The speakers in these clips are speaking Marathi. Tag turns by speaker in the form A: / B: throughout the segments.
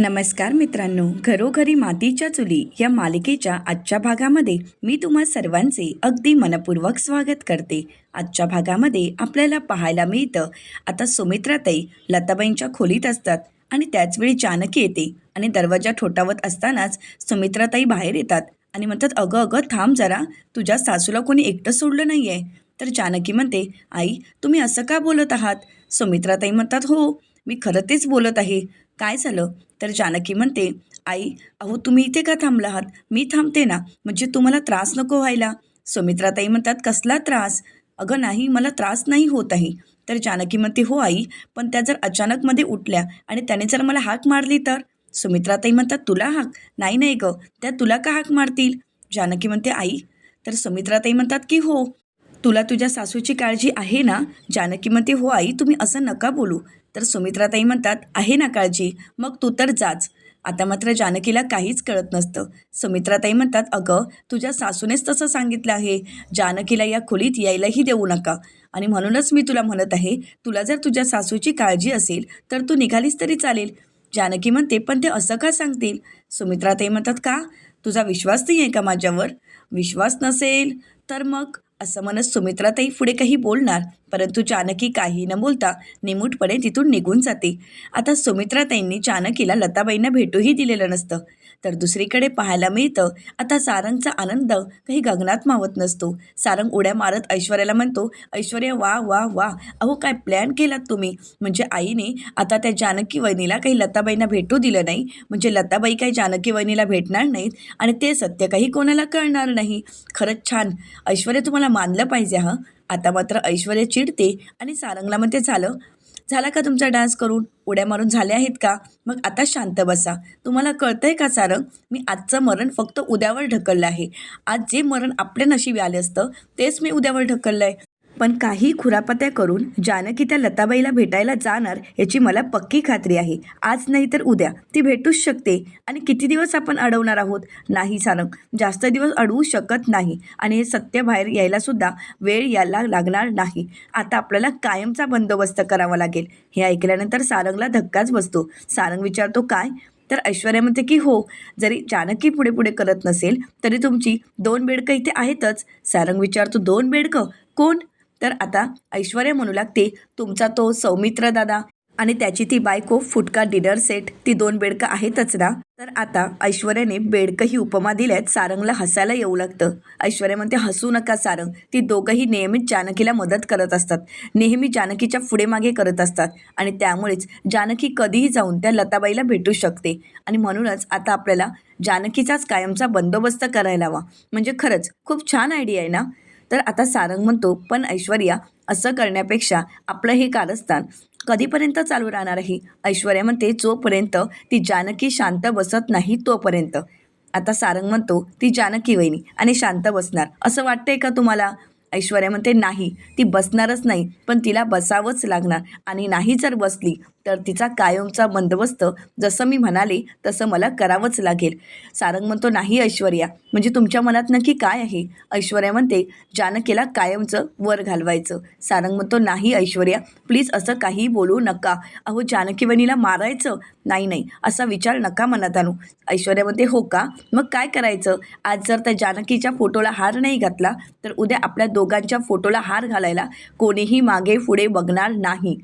A: नमस्कार मित्रांनो घरोघरी मातीच्या चुली या मालिकेच्या आजच्या भागामध्ये मी तुम्हा सर्वांचे अगदी मनपूर्वक स्वागत करते. आजच्या भागामध्ये आपल्याला पाहायला मिळतं आता सुमित्राताई लताबाईंच्या खोलीत असतात आणि त्याचवेळी जानकी येते आणि दरवाजा ठोठावत असतानाच सुमित्राताई बाहेर येतात आणि म्हणतात अगं अगं थांब जरा तुझ्या सासूला कोणी एकटं सोडलं नाही आहे तर जानकी म्हणते आई तुम्ही असं का बोलत आहात? सुमित्राताई म्हणतात हो मी खरं तेच बोलत आहे. काय झालं? तर जानकी म्हणते आई अहो तुम्ही इथे का थांबला आहात? मी थांबते ना. म्हणजे तुम्हाला त्रास नको व्हायला. सुमित्राताई म्हणतात कसला त्रास? अगं नाही मला त्रास नाही होत आहे. तर जानकी म्हणते हो आई पण त्या जर अचानकमध्ये उठल्या आणि त्याने जर मला हाक मारली तर? सुमित्राताई म्हणतात तुला हाक? नाही नाही गं. त्या तुला का हाक मारतील? जानकी म्हणते आई. तर सुमित्राताई म्हणतात की हो. तुला तुझ्या सासूची काळजी आहे ना? जानकी म्हणते हो आई तुम्ही असं नका बोलू. तर सुमित्राताई म्हणतात आहे ना काळजी मग तू तर जाच. आता मात्र जानकीला काहीच कळत नसतं. सुमित्राताई म्हणतात अगं तुझ्या सासूनेच तसं सांगितलं आहे. जानकीला या खोलीत यायलाही देऊ नका. आणि म्हणूनच मी तुला म्हणत आहे तुला जर तुझ्या सासूची काळजी असेल तर तू निघालीस तरी चालेल. जानकी म्हणते पण ते असं का सांगतील? सुमित्राताई म्हणतात का? तुझा विश्वास नाही आहे का माझ्यावर? विश्वास नसेल तर मग? असं म्हणत सुमित्राताई पुढे काही बोलणार परंतु जानकी काही न बोलता निमूटपणे तिथून निघून जाते. आता सुमित्राताईंनी जानकीला लताबाईंना भेटूही दिलेलं नसतं. तर दुसरीकडे पाहायला मिळतं आता सारंगचा आनंद काही गगनात मावत नसतो. सारंग उड्या मारत ऐश्वर्याला म्हणतो ऐश्वर्या वा वा वा अहो काय प्लॅन केलात तुम्ही? म्हणजे आईने आता त्या जानकी वहिनीला काही लताबाईंना भेटू दिलं नाही. म्हणजे लताबाई काही जानकी वहिनीला भेटणार नाहीत आणि ते सत्य काही कोणाला कळणार नाही. खरंच छान. ऐश्वर्या तुम्हाला मानलं पाहिजे हं? आता मात्र ऐश्वर्या चिडते आणि सारंगला मग ते झालं. झाला का तुमचा डान्स करून? उड्या मारून झाल्या आहेत का? मग आता शांत बसा. तुम्हाला कळतंय का सारंग मी आजचं मरण फक्त उद्यावर ढकललं आहे. आज जे मरण आपल्या नशिबी आले असतं तेच मी उद्यावर ढकललं आहे पण काही खुरापत्या करून जानकी त्या लताबाईला भेटायला जाणार याची मला पक्की खात्री आहे. आज नाही तर उद्या. ती भेटूच शकते. आणि किती दिवस आपण अडवणार आहोत? नाही सारंग जास्त दिवस अडवू शकत नाही. आणि हे सत्य बाहेर यायलासुद्धा वेळ यायला लागणार नाही. आता आपल्याला कायमचा बंदोबस्त करावा लागेल. हे ऐकल्यानंतर सारंगला धक्काच बसतो. सारंग विचारतो काय? तर ऐश्वर्या म्हणते की हो. जरी जानकी पुढे पुढे करत नसेल तरी तुमची दोन बेडकं इथे आहेतच. सारंग विचारतो दोन बेडकं? कोण? तर आता ऐश्वर्या म्हणू लागते तुमचा तो सौमित्र दादा आणि त्याची ती बायको फुटका डिनर सेट ती दोन बेडकं आहेतच ना? तर आता ऐश्वर्याने बेडकं ही उपमा दिल्यात सारंगला हसायला येऊ लागतं. ऐश्वर्या म्हणते हसू नका सारंग ती दोघंही नियमित जानकीला मदत करत असतात नेहमी जानकीच्या पुढे मागे करत असतात आणि त्यामुळेच जानकी कधीही जाऊन त्या लताबाईला भेटू शकते आणि म्हणूनच आता आपल्याला जानकीचाच कायमचा बंदोबस्त करायला हवा. म्हणजे खरंच खूप छान आयडिया आहे ना? तर आता सारंग म्हणतो पण ऐश्वर्या असं करण्यापेक्षा आपलं हे कारस्थान कधीपर्यंत चालू राहणार आहे? ऐश्वर्या म्हणते जोपर्यंत ती जानकी शांत बसत नाही तोपर्यंत. आता सारंग म्हणतो ती जानकी वहिनी आणि शांत बसणार असं वाटतंय का तुम्हाला? ऐश्वर्या म्हणते नाही ती बसणारच नाही पण तिला बसावंच लागणार आणि नाही जर बसली तर तिचा कायमचा बंदोबस्त जसं मी म्हणाले तसं मला करावंच लागेल. सारंग म्हणतो नाही ऐश्वर्या म्हणजे तुमच्या मनात नक्की काय आहे? ऐश्वर्या म्हणते जानकीला कायमचं वर घालवायचं. सारंग म्हणतो नाही ऐश्वर्या प्लीज असं काही बोलू नका. अहो जानकी वहिनीला मारायचं? नाही नाही असा विचार नका मनात आणू. ऐश्वर्या म्हणते हो का? मग काय करायचं? आज जर त्या जानकीच्या फोटोला हार नाही घातला तर उद्या आपल्या दोघांच्या फोटोला हार घालायला कोणीही मागे पुढे बघणार नाही.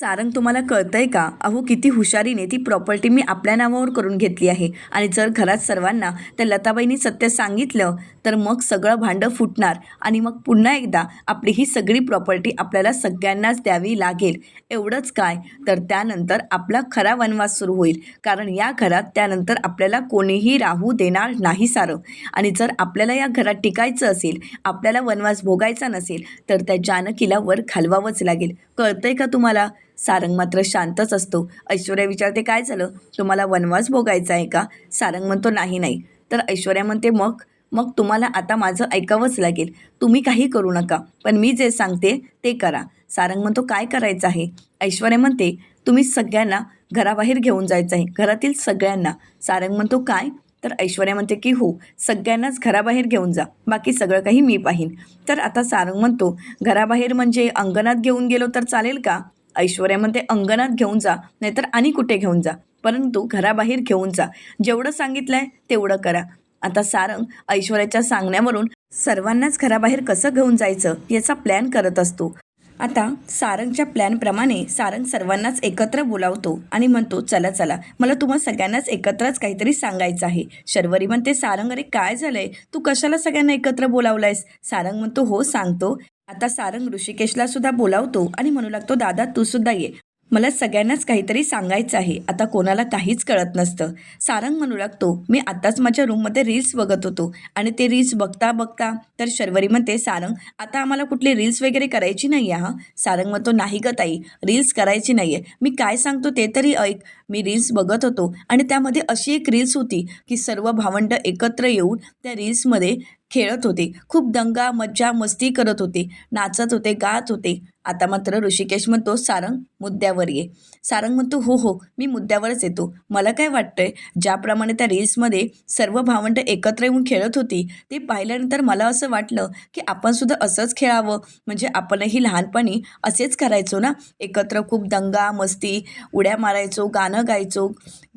A: सारंग तुम्हाला कळतंय का? अहो किती हुशारीने ती प्रॉपर्टी मी आपल्या नावावर करून घेतली आहे. आणि जर घरात सर्वांना त्या लताबाईंनी सत्य सांगितलं तर मग सगळं भांडं फुटणार आणि मग पुन्हा एकदा आपली ही सगळी प्रॉपर्टी आपल्याला सगळ्यांनाच द्यावी लागेल. एवढंच काय? तर त्यानंतर आपला खरा वनवास सुरू होईल. कारण या घरात त्यानंतर आपल्याला कोणीही राहू देणार नाही सारं. आणि जर आपल्याला या घरात टिकायचं असेल आपल्याला वनवास भोगायचा नसेल तर त्या जानकीला वर घालवावंच लागेल. कळतंय का तुम्हाला? सारंग मात्र शांतच असतो. ऐश्वर्या विचारते काय झालं? तुम्हाला वनवास भोगायचा आहे का? सारंग म्हणतो नाही नाही. तर ऐश्वर्या म्हणते मग? मग तुम्हाला आता माझं ऐकावंच लागेल. तुम्ही काही करू नका. पण मी जे सांगते ते करा. सारंग म्हणतो काय करायचं आहे? ऐश्वर्या म्हणते तुम्ही सगळ्यांना घराबाहेर घेऊन जायचं आहे. घरातील सगळ्यांना. सारंग म्हणतो काय? तर ऐश्वर्या म्हणते की हो सगळ्यांनाच घराबाहेर घेऊन जा. बाकी सगळं काही मी पाहीन. तर आता सारंग म्हणतो घराबाहेर म्हणजे अंगणात घेऊन गेलो तर चालेल का? ऐश्वर्या म्हणते अंगणात घेऊन जा नाहीतर आणि कुठे घेऊन जा? परंतु घराबाहेर घेऊन जा. जेवढं सांगितलं आहे तेवढं करा. आता सारंग ऐश्वर्याच्या सांगण्यावरून सर्वांनाच घराबाहेर कसं घेऊन जायचं याचा प्लॅन करत असतो. आता सारंगच्या प्लॅनप्रमाणे सारंग सर्वांनाच एकत्र बोलावतो आणि म्हणतो चला चला मला तुम्हा सगळ्यांनाच एकत्रच काहीतरी सांगायचं आहे. शर्वरी म्हणते सारंग अरे काय झालंय? तू कशाला सगळ्यांना एकत्र बोलावलायस? सारंग म्हणतो हो सांगतो. आता सारंग ऋषिकेशला सुद्धा बोलावतो आणि म्हणू लागतो दादा तू सुद्धा ये. मला सगळ्यांनाच काहीतरी सांगायचं आहे. आता कोणाला काहीच कळत नसतं. सारंग म्हणू लागतो मी आत्ताच माझ्या रूममध्ये रील्स बघत होतो आणि ते रील्स बघता बघता तर शर्वरी म्हणते सारंग आता आम्हाला कुठली रील्स वगैरे करायची नाही आहे हां सारंग म्हणतो नाही ग ताई रील्स करायची नाही आहे मी काय सांगतो ते तरी ऐक. मी रील्स बघत होतो आणि त्यामध्ये अशी एक रील्स होती की सर्व भावंड एकत्र येऊन त्या रील्समध्ये खेळत होते. खूप दंगा मज्जा मस्ती करत होते. नाचत होते गात होते. आता मात्र ऋषिकेश म्हणतो सारंग मुद्द्यावर ये. सारंग म्हणतो हो हो मी मुद्द्यावरच येतो. मला काय वाटतंय ज्याप्रमाणे त्या रील्समध्ये सर्व भावंड एकत्र येऊन खेळत होती ते पाहिल्यानंतर मला असं वाटलं की आपण सुद्धा असंच खेळावं. म्हणजे आपणही लहानपणी असेच करायचो ना? एकत्र खूप दंगा मस्ती उड्या मारायचो गाणं गायचो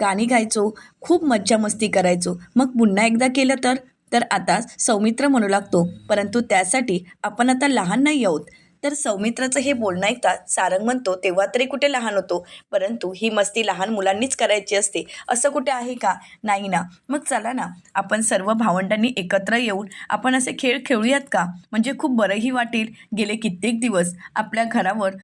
A: गाणी गायचो खूप मज्जा मस्ती करायचो. मग पुन्हा एकदा केलं तर? तर आता सौमित्र म्हणू लागतो. परंतु त्यासाठी आपण आता लहान नाही आहोत. तर सौमित्राचं हे बोलणं ऐकता सारंग म्हणतो तेव्हा तरी कुठे लहान होतो? परंतु ही मस्ती लहान मुलांनीच करायची असते. असं कुठे आहे का? नाही ना. मग चला ना. आपण सर्व भावंडांनी एकत्र येऊन आपण असे खेळ खेळूयात का? म्हणजे खूप बरंही वाटेल. गेले कित्येक दिवस आपल्या घरावर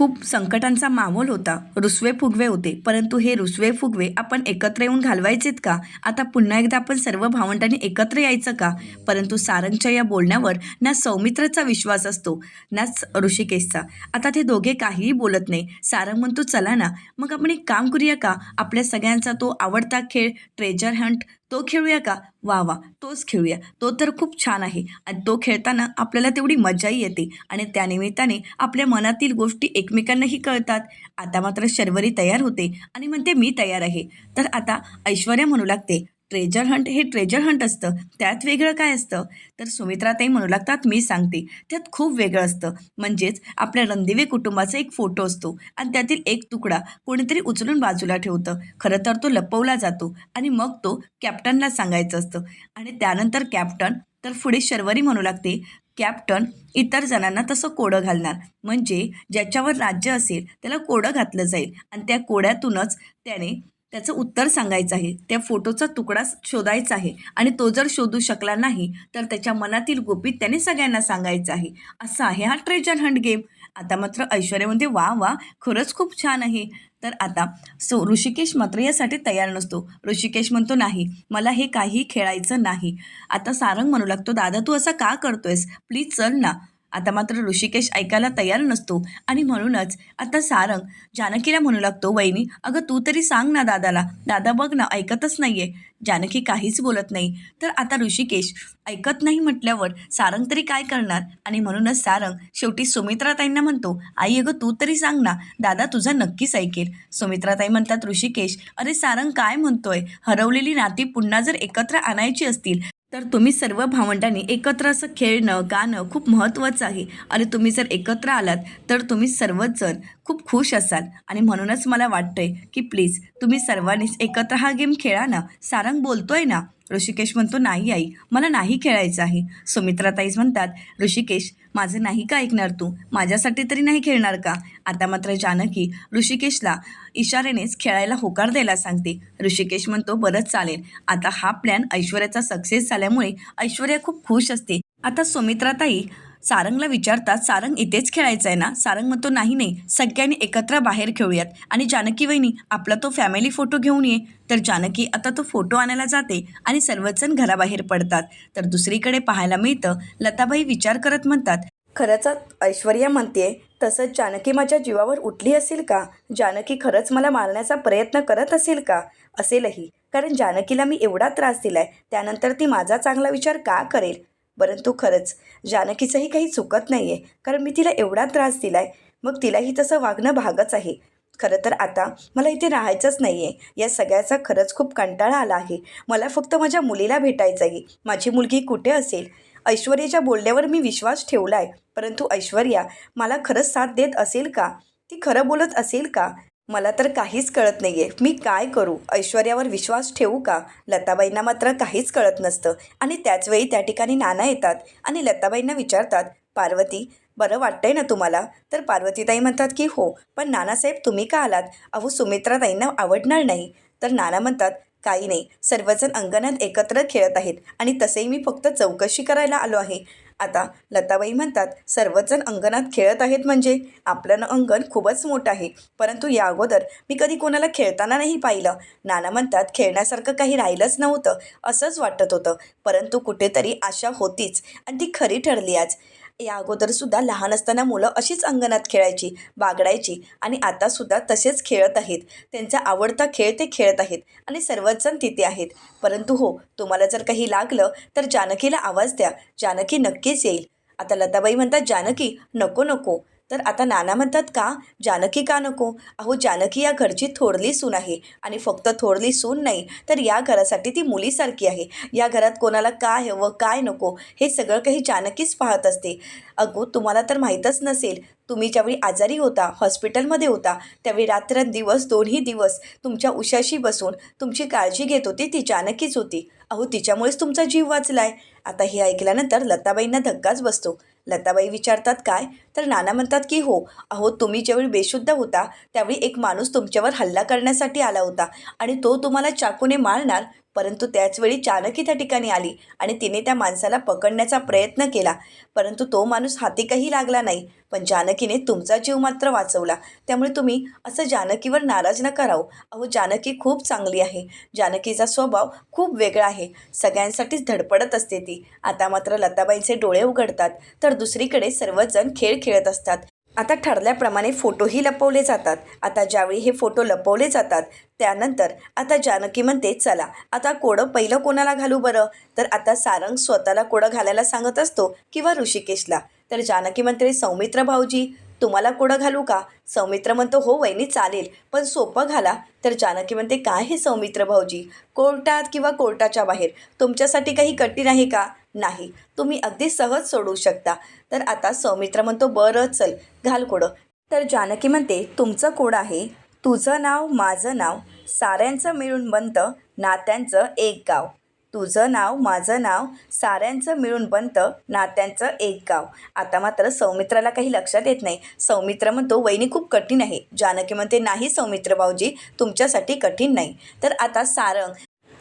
A: खूप संकटांचा माहोल होता. रुसवे फुगवे होते. परंतु हे रुसवे फुगवे आपण एकत्र येऊन घालवायचेत का? आता पुन्हा एकदा आपण सर्व भावंडांनी एकत्र यायचं का? परंतु सारंगच्या या बोलण्यावर ना सौमित्रचा विश्वास असतो नाच ऋषिकेशचा. आता ते दोघे काहीही बोलत नाही. सारंग म्हणतो चला ना. मग आपण एक काम करूया का? आपल्या सगळ्यांचा तो आवडता खेळ ट्रेजर हंट तो खेळूया का? वा वा तोच खेळूया. तो तर खूप छान आहे. आणि तो खेळताना आपल्याला तेवढी मजाही येते. आणि त्यानिमित्ताने आपल्या मनातील गोष्टी एकमेकांनाही कळतात. आता मात्र शर्वरी तयार होते. आणि म्हणते मी तयार आहे. तर आता ऐश्वर्या म्हणू लागते. ट्रेजर हंट हे ट्रेजर हंट असतं. त्यात वेगळं काय असतं? तर सुमित्राताई म्हणू लागतात मी सांगते. त्यात खूप वेगळं असतं. म्हणजेच आपल्या रणदिवे कुटुंबाचा एक फोटो असतो आणि त्यातील एक तुकडा कोणीतरी उचलून बाजूला ठेवतं. खरं तर तो लपवला जातो आणि मग तो कॅप्टनला सांगायचं असतं. आणि त्यानंतर कॅप्टन तर पुढे शर्वरी म्हणू लागते कॅप्टन इतर जणांना तसं कोडं घालणार. म्हणजे ज्याच्यावर राज्य असेल त्याला कोडं घातलं जाईल आणि त्या कोड्यातूनच त्याने त्याचं उत्तर सांगायचं आहे. त्या फोटोचा तुकडा शोधायचा आहे. आणि तो जर शोधू शकला नाही तर त्याच्या मनातील गुपित त्याने सगळ्यांना सांगायचं आहे. असा आहे हा ट्रेजर हंट गेम. आता मात्र ऐश्वर्या म्हणते वा वा खरंच खूप छान आहे. तर आता सो ऋषिकेश मात्र यासाठी तयार नसतो. ऋषिकेश म्हणतो नाही मला हे काही खेळायचं नाही. आता सारंग म्हणू लागतो दादा तू असं का करतोयस? प्लीज चल ना. आता मात्र ऋषिकेश ऐकायला तयार नसतो. आणि म्हणूनच आता सारंग जानकीला म्हणू लागतो वहिनी अगं तू तरी सांग ना दादाला. दादा बघ ना ऐकतच नाहीये. जानकी काहीच बोलत नाही. तर आता ऋषिकेश ऐकत नाही म्हटल्यावर सारंग तरी काय करणार? आणि म्हणूनच सारंग शेवटी सुमित्राताईंना म्हणतो आई अगं तू तरी सांग ना दादा तुझा नक्कीच ऐकेल. सुमित्राताई म्हणतात ऋषिकेश अरे सारंग काय म्हणतोय? हरवलेली नाती पुन्हा जर एकत्र आणायची असतील तर तुम्ही सर्व भावंडांनी एकत्र असं खेळणं गाणं खूप महत्त्वाचं आहे. आणि तुम्ही जर एकत्र आलात तर तुम्ही सर्वच जण खूप खुश असाल. आणि म्हणूनच मला वाटतंय की प्लीज तुम्ही सर्वांनीच एकत्र हा गेम खेळा ना. सारंग बोलतोय ना ऋषिकेश म्हणतो नाही आई मला नाही खेळायचं आहे. सुमित्राताईज म्हणतात ऋषिकेश माझं नाही का ऐकणार तू? माझ्यासाठी तरी नाही खेळणार का? आता मात्र जानकी ऋषिकेशला इशाऱ्यानेच खेळायला होकार द्यायला सांगते. ऋषिकेश म्हणतो बरंच चालेल. आता हा प्लॅन ऐश्वर्याचा सक्सेस झाल्यामुळे ऐश्वर्या खूप खुश असते. आता सुमित्राताई सारंगला विचारतात सारंग इथेच खेळायचं आहे ना? सारंग म्हणतो नाही नाही. सगळ्यांनी एकत्र बाहेर खेळूयात. आणि जानकी वहिनी आपला तो फॅमिली फोटो घेऊन ये. तर जानकी आता तो फोटो आणायला जाते आणि सर्वजण घराबाहेर पडतात. तर दुसरीकडे पाहायला मिळतं लताबाई विचार करत म्हणतात खरंच ऐश्वर्या म्हणते तसंच जानकी माझ्या जीवावर उठली असेल का? जानकी खरंच मला मारण्याचा प्रयत्न करत असेल का? असेलही. कारण जानकीला मी एवढा त्रास दिलाय. त्यानंतर ती माझा चांगला विचार का करेल? परंतु खरंच जानकीचंही काही चुकत नाही आहे कारण मी तिला एवढा त्रास दिला आहे मग तिलाही तसं वागणं भागच आहे. खरं तर आता मला इथे राहायचंच नाही आहे या सगळ्याचा खरंच खूप कंटाळा आला आहे. मला फक्त माझ्या मुलीला भेटायचं आहे माझी मुलगी कुठे असेल? ऐश्वर्याच्या बोलण्यावर मी विश्वास ठेवला आहे परंतु ऐश्वर्या मला खरंच साथ देत असेल का? ती खरं बोलत असेल का? मला तर काहीच कळत नाही आहे मी काय करू? ऐश्वर्यावर विश्वास ठेवू का? लताबाईंना मात्र काहीच कळत नसतं. आणि त्याचवेळी त्या ठिकाणी नाना येतात आणि लताबाईंना विचारतात पार्वती बरं वाटतंय ना तुम्हाला? तर पार्वतीताई म्हणतात की हो पण नानासाहेब तुम्ही का आलात? अहो सुमित्राताईंना आवडणार नाही. तर नाना म्हणतात काही नाही. सर्वजण अंगणात एकत्र खेळत आहेत आणि तसेही मी फक्त चौकशी करायला आलो आहे. आता लताबाई म्हणतात सर्वजण अंगणात खेळत आहेत म्हणजे? आपलं अंगण खूपच मोठं आहे. परंतु या अगोदर मी कधी कोणाला खेळताना नाही पाहिलं. नाना म्हणतात खेळण्यासारखं काही राहिलंच नव्हतं असंच वाटत होतं. परंतु कुठेतरी आशा होतीच. आणि ती खरी ठरली आज. या अगोदरसुद्धा लहान असताना मुलं अशीच अंगणात खेळायची बागडायची आणि आतासुद्धा तसेच खेळत आहेत. त्यांचा आवडता खेळ ते खेळत आहेत आणि सर्वच जण तिथे आहेत. परंतु हो तुम्हाला जर काही लागलं तर जानकीला आवाज द्या. जानकी नक्कीच येईल. आता लताबाई म्हणतात जानकी नको नको. तर आता नाना म्हणतात का जानकी का नको? अहो जानकी या घरची थोरली सून आहे आणि फक्त थोरली सून नाही तर या घरासाठी ती मुलीसारखी आहे. या घरात कोणाला काय हवं काय नको हे सगळं काही जानकीच पाहत असते. अगो तुम्हाला तर माहीतच नसेल तुम्ही ज्यावेळी आजारी होता हॉस्पिटलमध्ये होता त्यावेळी रात्रंदिवस दोन्ही दिवस तुमच्या उशाशी बसून तुमची काळजी घेत होती ती जानकीच होती. अहो तिच्यामुळेच तुमचा जीव वाचलाय. आता हे ऐकल्यानंतर लताबाईंना धक्काच बसतो. लताबाई विचारतात काय? तर नाना म्हणतात की हो अहो तुम्ही ज्यावेळी बेशुद्ध होता त्यावेळी एक माणूस तुमच्यावर हल्ला करण्यासाठी आला होता आणि तो तुम्हाला चाकूने मारणार. परंतु त्याचवेळी चाणकी त्या ठिकाणी आली आणि तिने त्या माणसाला पकडण्याचा प्रयत्न केला. परंतु तो माणूस हाती काही लागला नाही. पण जानकीने तुमचा जीव मात्र वाचवला. त्यामुळे तुम्ही असं जानकीवर नाराज नका राहू. अहो जानकी खूप चांगली आहे. जानकीचा स्वभाव खूप वेगळा आहे. सगळ्यांसाठीच धडपडत असते ती. आता मात्र लताबाईंचे डोळे उघडतात तर दुसरीकडे सर्वजण खेळ खेळत असतात. आता ठरल्याप्रमाणे फोटोही लपवले जातात. आता ज्यावेळी हे फोटो लपवले जातात त्यानंतर आता जानकी म्हणते चला आता कोडं पहिलं कोणाला घालू बरं? तर आता सारंग स्वतःला कोडं घालायला सांगत असतो किंवा ऋषिकेशला. तर जानकी म्हणते सौमित्र भाऊजी तुम्हाला कोडं घालू का? सौमित्र म्हणतो हो वहिनी चालेल पण सोपं घाला. तर जानकी म्हणते काय हे सौमित्र भाऊजी? कोर्टात किंवा कोर्टाच्या बाहेर? तुमच्यासाठी काही कठीण आहे का? नाही तुम्ही अगदी सहज सोडू शकता. तर आता सौमित्र म्हणतो बरं चल घाल कोडं तर जानकी म्हणते तुमचं कोड आहे तुझं नाव माझं नाव साऱ्यांचं मिळून बनतं नात्यांचं एक गाव. तुझं नाव माझं नाव साऱ्यांचं मिळून बनतं नात्यांचं एक गाव. आता मात्र सौमित्राला काही लक्षात येत नाही. सौमित्र म्हणतो वहिनी खूप कठीण आहे. जानकी म्हणते नाही सौमित्र भाऊजी तुमच्यासाठी कठीण नाही. तर आता सारंग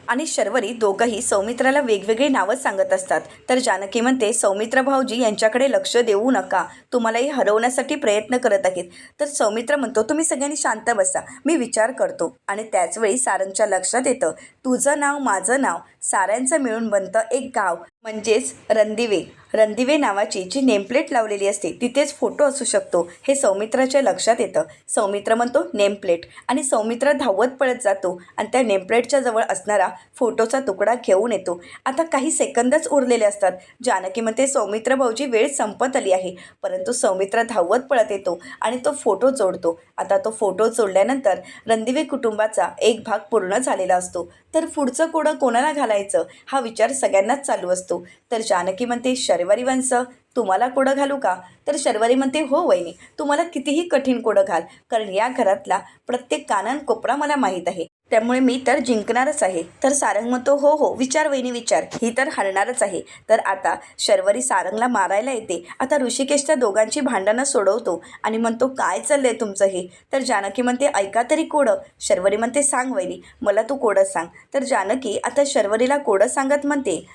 A: आणि शर्वरी दोघंही सौमित्राला वेगवेगळी नावं सांगत असतात. तर जानकी म्हणते सौमित्र भाऊजी यांच्याकडे लक्ष देऊ नका. तुम्हालाही हरवण्यासाठी प्रयत्न करत आहेत. तर सौमित्र म्हणतो तुम्ही सगळ्यांनी शांत बसा. मी विचार करतो. आणि त्याचवेळी सारंगच्या लक्षात येतं तुझं नाव माझं नाव साऱ्यांचं मिळून बनतं एक गाव म्हणजेच रणदिवे रणदिवे नावाची जी नेमप्लेट लावलेली असते तिथेच फोटो असू शकतो. हे सौमित्राच्या लक्षात येतं. सौमित्र म्हणतो नेमप्लेट. आणि सौमित्र धावत पळत जातो आणि त्या नेमप्लेटच्या जवळ असणारा फोटोचा तुकडा घेऊन येतो. आता काही सेकंदच उरलेले असतात. जानकी म्हणते सौमित्र भाऊजी वेळ संपत आली आहे. परंतु सौमित्र धावत पळत येतो आणि तो फोटो जोडतो. आता तो फोटो जोडल्यानंतर रणदिवे कुटुंबाचा एक भाग पूर्ण झालेला असतो. तर पुढचं कोडं कोणाला घालायचं? हा विचार सगळ्यांनाच चालू असतो. तर जानकी म्हणते शर्वरी वंश तुम्हाला कोडं घालू का? तर शर्वरी म्हणते हो वहिनी तुम्हाला कितीही कठीण कोडं घाल कारण या घरातला प्रत्येक कानन कोपरा मला माहीत आहे. त्यामुळे मी तर जिंकणारच आहे. तर सारंग म्हणतो हो हो विचार वहिनी विचार. ही तर हरणारच आहे. तर आता शर्वरी सारंगला मारायला येते. आता ऋषिकेशच्या दोघांची भांडणं सोडवतो आणि म्हणतो काय चाललंय तुमचं हे? तर जानकी म्हणते ऐका तरी कोडं. शर्वरी म्हणते सांग वहिनी मला तू कोडं सांग. तर जानकी आता शर्वरीला कोडं सांगत म्हणते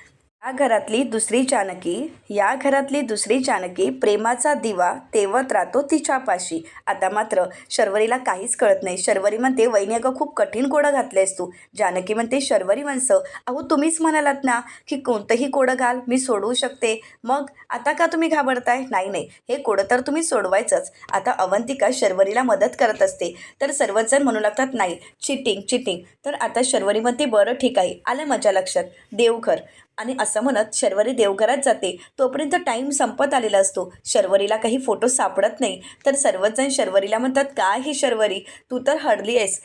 A: या घरातली दुसरी जानकी या घरातली दुसरी जानकी प्रेमाचा दिवा तेवत राहतो तिच्यापाशी. आता मात्र शर्वरीला काहीच कळत नाही. शर्वरी म्हणते वहिनी अगं खूप कठीण कोडं घातलेस तू. जानकी म्हणते शर्वरी वंश अहो तुम्हीच म्हणालात ना की कोणतंही कोडं घाल मी सोडवू शकते. मग आता का तुम्ही घाबरताय? नाही नाही हे कोडं तर तुम्ही सोडवायचंच. आता अवंतिका शर्वरीला मदत करत असते. तर सर्वजण म्हणू लागतात नाही चिटिंग चिटिंग. तर आता शर्वरी म्हणते बरं ठीक आहे. आलं माझ्या लक्षात. देवघर. आणि असं म्हणत शर्वरी देवघरात जाते. तोपर्यंत टाईम संपत आलेला असतो. शर्वरीला काही फोटो सापडत नाही. तर सर्वजण शर्वरीला म्हणतात काय ही शर्वरी? तू तर हरली आहेस.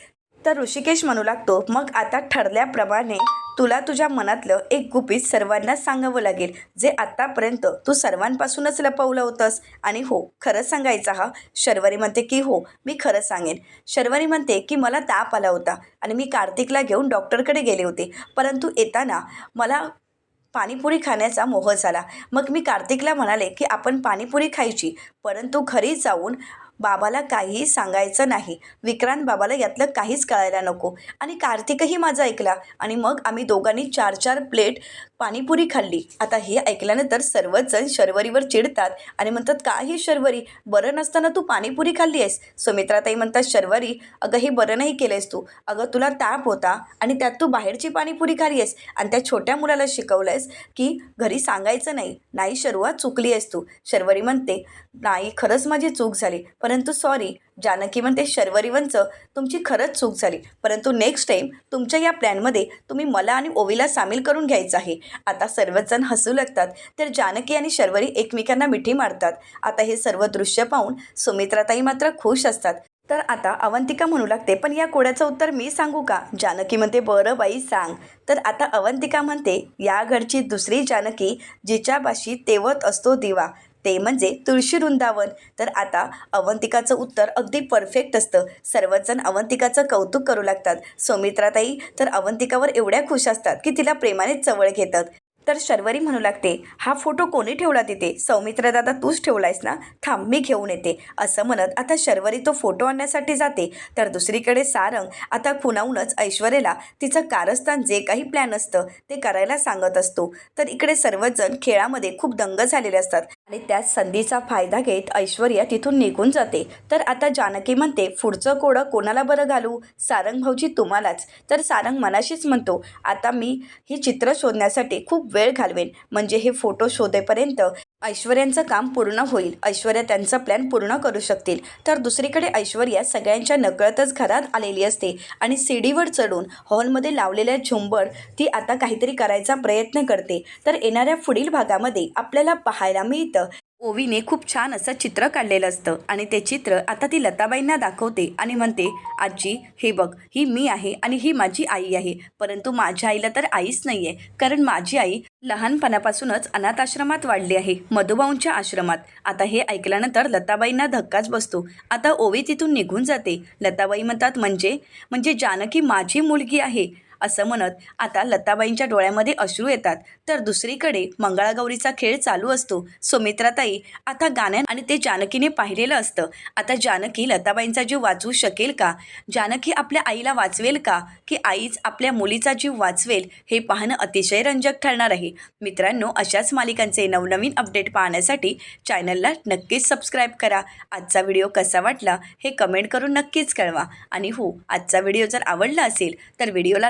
A: तर ऋषिकेश म्हणू लागतो मग आता ठरल्याप्रमाणे तुला तुझ्या मनातलं एक गुपित सर्वांना सांगावं लागेल जे आत्तापर्यंत तू सर्वांपासूनच लपवलं होतंस. आणि हो खरं सांगायचं हा? शर्वरी म्हणते की हो मी खरं सांगेन. शर्वरी म्हणते की मला ताप आला होता आणि मी कार्तिकला घेऊन डॉक्टरकडे गेले होते. परंतु येताना मला पाणीपुरी खाण्याचा मोह झाला. मग मी कार्तिकला म्हणाले की आपण पाणीपुरी खायची परंतु घरी जाऊन बाबाला काहीही सांगायचं नाही. विक्रांत बाबाला यातलं काहीच कळायला नको. आणि कार्तिकही माझं ऐकला. आणि मग आम्ही दोघांनी चार चार प्लेट पाणीपुरी खाल्ली. आता हे ऐकल्यानंतर सर्वच जण शर्वरीवर चिडतात. आणि म्हणतात का ही शर्वरी? बरं नसताना तू पाणीपुरी खाल्ली आहेस. सुमित्राताई म्हणतात शर्वरी? अगं हे बरं नाही केलं आहेस तू. अगं तुला ताप होता आणि त्यात तू बाहेरची पाणीपुरी खाल्ली आहेस. आणि त्या छोट्या मुलाला शिकवलं आहेस की घरी सांगायचं नाही. नाही शर्वा चुकली आहेस तू. शर्वरी म्हणते नाही खरंच माझी चूक झाली. पण परंतु सॉरी जानकी म्हणते शर्वरीवंचं तुमची खरंच चूक झाली. परंतु नेक्स्ट टाईम तुमच्या या प्लॅनमध्ये तुम्ही मला आणि ओवीला सामील करून घ्यायचं आहे. आता सर्वच जण हसू लागतात तर जानकी आणि शर्वरी एकमेकांना मिठी मारतात. आता हे सर्व दृश्य पाहून सुमित्राताई मात्र खुश असतात. तर आता अवंतिका म्हणू लागते पण या कोड्याचं उत्तर मी सांगू का? जानकी म्हणते बरं बाई सांग. तर आता अवंतिका म्हणते या घरची दुसरी जानकी जिच्यापाशी तेवत असतो दिवा. ते म्हणजे तुळशी वृंदावन. तर आता अवंतिकाचं उत्तर अगदी परफेक्ट असतं. सर्वजण अवंतिकाचं कौतुक करू लागतात. सौमित्राताई तर अवंतिकावर एवढ्या खुश असतात की तिला प्रेमाने चवळ घेतात. तर शर्वरी म्हणू लागते हा फोटो कोणी ठेवला तिथे? सौमित्र दादा तूच ठेवलायस ना? थांब मी घेऊन येते. असं म्हणत आता शर्वरी तो फोटो आणण्यासाठी जाते. तर दुसरीकडे सारंग आता खुणावूनच ऐश्वर्याला तिचं कारस्थान जे काही प्लॅन असतं ते करायला सांगत असतो. तर इकडे सर्वजण खेळामध्ये खूप दंग झालेले असतात आणि त्या संधीचा फायदा घेत ऐश्वर्या तिथून निघून जाते. तर आता जानकी म्हणते पुढचं कोडं कोणाला बरं घालू? सारंग भाऊजी तुम्हालाच. तर सारंग मनाशीच म्हणतो आता मी ही चित्र शोधण्यासाठी खूप वेळ घालवेन. म्हणजे हे फोटो शोधेपर्यंत ऐश्वर्यांचं काम पूर्ण होईल. ऐश्वर्या त्यांचा प्लॅन पूर्ण करू शकतील. तर दुसरीकडे ऐश्वर्या सगळ्यांच्या नकळतच घरात आलेली असते आणि सीडीवर चढून हॉलमध्ये लावलेल्या झुंबर ती आता काहीतरी करायचा प्रयत्न करते. तर येणाऱ्या पुढील भागामध्ये आपल्याला पाहायला मिळतं. ओवीने खूप छान असं चित्र काढलेलं असतं. आणि ते चित्र आता ती लताबाईंना दाखवते आणि म्हणते आजी हे बघ ही मी आहे आणि ही माझी आई आहे. परंतु माझ्या आईला तर आईच नाही आहे कारण माझी आई लहानपणापासूनच अनाथ आश्रमात वाढली आहे मधुबाऊंच्या आश्रमात. आता हे ऐकल्यानंतर लताबाईंना धक्काच बसतो. आता ओवी तिथून निघून जाते. लताबाई म्हणतात म्हणजे? म्हणजे जानकी माझी मुलगी आहे. असं म्हणत आता लताबाईंच्या डोळ्यामध्ये अश्रू येतात. तर दुसरीकडे मंगळागौरीचा खेळ चालू असतो. सुमित्राताई आता गाण्या आणि ते जानकीने पाहिलेलं असतं. आता जानकी लताबाईंचा जीव वाचवू शकेल का? जानकी आपल्या आईला वाचवेल का? की आईच आपल्या मुलीचा जीव वाचवेल? हे पाहणं अतिशय रंजक ठरणार आहे. मित्रांनो अशाच मालिकांचे नवनवीन अपडेट पाहण्यासाठी चॅनलला नक्कीच सबस्क्राईब करा. आजचा व्हिडिओ कसा वाटला हे कमेंट करून नक्कीच कळवा. आणि हो आजचा व्हिडिओ जर आवडला असेल तर व्हिडिओला